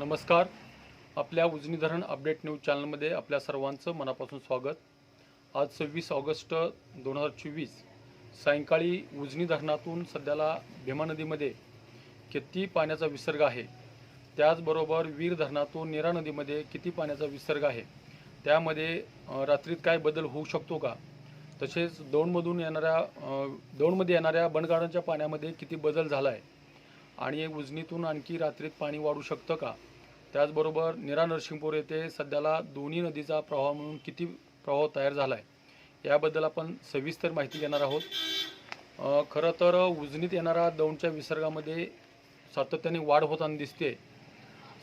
नमस्कार. आपल्या उजनी धरण अपडेट न्यूज चॅनलमध्ये आपल्या सर्वांचं मनापासून स्वागत. आज सव्वीस ऑगस्ट दोन हजार चोवीस सायंकाळी उजनी धरणातून सध्याला भीमा नदीमध्ये किती पाण्याचा विसर्ग आहे? त्याचबरोबर वीर धरणातून नेरा नदीमध्ये किती पाण्याचा विसर्ग आहे? त्यामध्ये रात्रीत काय बदल होऊ शकतो का? तसेच दौंडमधून येणाऱ्या दोनमध्ये दौंडमध्ये येणाऱ्या बनगाडांच्या पाण्यामध्ये किती बदल झाला आहे आणि उजनीतून आणखी रात्रीत पाणी वाढू शकतं का? त्याचबरोबर निरा नरसिंहपूर येथे सध्याला दोन्ही नदीचा प्रवाह म्हणून किती प्रवाह तयार झाला आहे याबद्दल आपण सविस्तर माहिती घेणार आहोत. खरं तर उजनीत येणारा दौंडच्या विसर्गामध्ये सातत्याने वाढ होताना दिसते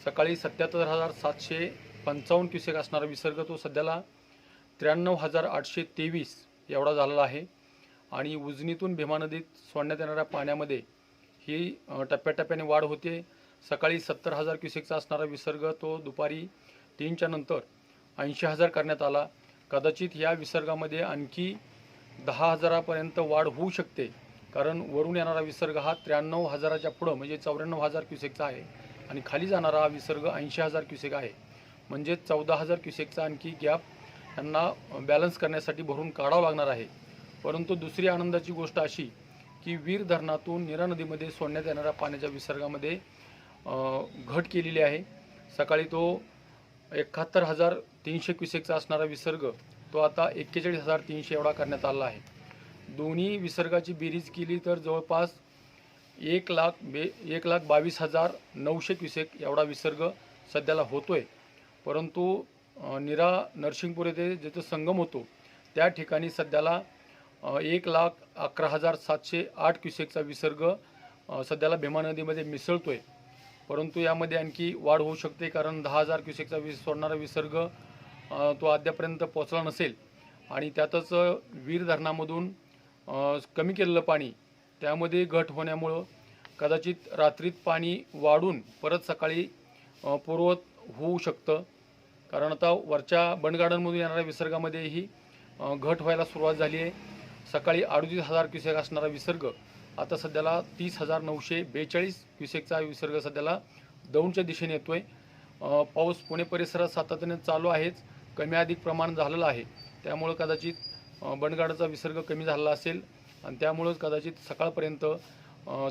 सकाळी सत्याहत्तर हजार सातशे पंचावन्न क्युसेक असणारा विसर्ग तो सध्याला त्र्याण्णव हजार आठशे तेवीस एवढा झालेला आहे. आणि उजनीतून भीमा नदीत सोडण्यात येणाऱ्या पाण्यामध्ये ही टप्प्याटप्प्याने वाढ होते. सकाळी सत्तर हजार क्युसेकचा असणारा विसर्ग तो दुपारी तीनच्या नंतर ऐंशी हजार करण्यात आला. कदाचित या विसर्गामध्ये आणखी दहा हजारापर्यंत वाढ होऊ शकते कारण वरून येणारा विसर्ग हा त्र्याण्णव हजाराच्या पुढं म्हणजे चौऱ्याण्णव हजार क्युसेकचा आहे आणि खाली जाणारा हा विसर्ग ऐंशी हजार क्युसेक आहे. म्हणजे चौदा हजार क्युसेकचा आणखी गॅप त्यांना बॅलन्स करण्यासाठी भरून काढावं लागणार आहे. परंतु दुसरी आनंदाची गोष्ट अशी की वीर धरणातून निरा नदीमध्ये सोडण्यात येणाऱ्या पाण्याच्या विसर्गामध्ये घट केलेली आहे. सकाळी तो एकाहत्तर हजार तीनशे क्युसेकचा असणारा विसर्ग तो आता एक्केचाळीस हजार तीनशे एवढा करण्यात आला आहे. दोन्ही विसर्गाची बेरीज केली तर जवळपास एक लाख बे एक लाख बावीस हजार नऊशे क्युसेक एवढा विसर्ग सध्याला होतो आहे परंतु निरा नरसिंगपूर येथे जिथं संगम होतो त्या ठिकाणी सध्याला एक लाख अकरा हजार सातशे आठ क्युसेकचा विसर्ग सध्याला भीमा नदीमध्ये मिसळतो आहे परंतु यामध्ये आणखी वाढ होऊ शकते कारण दहा हजार क्युसेकचा वीज सोडणारा विसर्ग तो अद्यापर्यंत पोचला नसेल. आणि त्यातच वीर धरणामधून कमी केलेलं पाणी त्यामध्ये घट होण्यामुळं कदाचित रात्रीत पाणी वाढून परत सकाळी पूर्वत होऊ शकतं. कारण आता वरच्या बंड गार्डनमधून येणाऱ्या विसर्गामध्येही घट व्हायला सुरुवात झाली आहे. सकाळी अडतीस हजार क्युसेक असणारा विसर्ग. आता सध्याला तीस हजार नऊशे बेचाळीस क्युसेकचा विसर्ग सध्याला दौंडच्या दिशेने येतो आहे पाऊस पुणे परिसरात सातत्याने चालू आहेच. कमी अधिक प्रमाण झालेलं आहे. त्यामुळं कदाचित बनगाडाचा बंडगाडाचा विसर्ग कमी झालेला असेल आणि त्यामुळंच कदाचित सकाळपर्यंत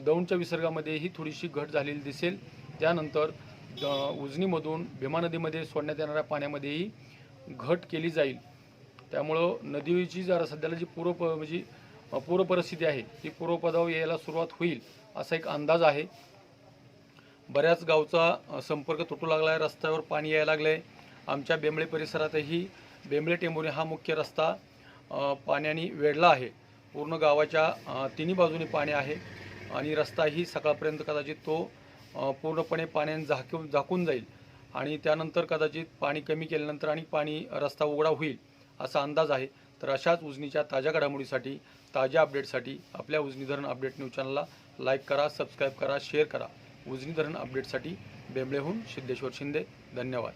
दौंडच्या विसर्गामध्येही थोडीशी घट झालेली दिसेल. त्यानंतर द उजनीमधून भीमा नदीमध्ये सोडण्यात येणाऱ्या पाण्यामध्येही घट केली जाईल. त्यामुळं नदीची जरा सध्याला जी पूर्व म्हणजे पूर्व परिस्थिती आहे ती पूर्वपदावर यायला सुरुवात होईल असा एक अंदाज आहे. बऱ्याच गावचा संपर्क तुटू लागला आहे रस्त्यावर पाणी यायला लागलं आहे आमच्या बेंबळे परिसरातही बेंबळे टेंबोरी हा मुख्य रस्ता पाण्याने वेढला आहे. पूर्ण गावाच्या तिन्ही बाजूने पाणी आहे आणि रस्ताही सकाळपर्यंत कदाचित तो पूर्णपणे पाण्याने झाकून झाकून जाईल. आणि त्यानंतर कदाचित पाणी कमी केल्यानंतर आणि पाणी रस्ता उघडा होईल. असा अंदाज आहे. तर अशाच उजनीच्या ताज्या घडामोडीसाठी ताज्या अपडेटसाठी आपल्या उजनी धरण अपडेट न्यूज चॅनलला लाईक करा सबस्क्राईब करा शेअर करा. उजनी धरण अपडेटसाठी बेंबळेहून सिद्धेश्वर शिंदे. धन्यवाद.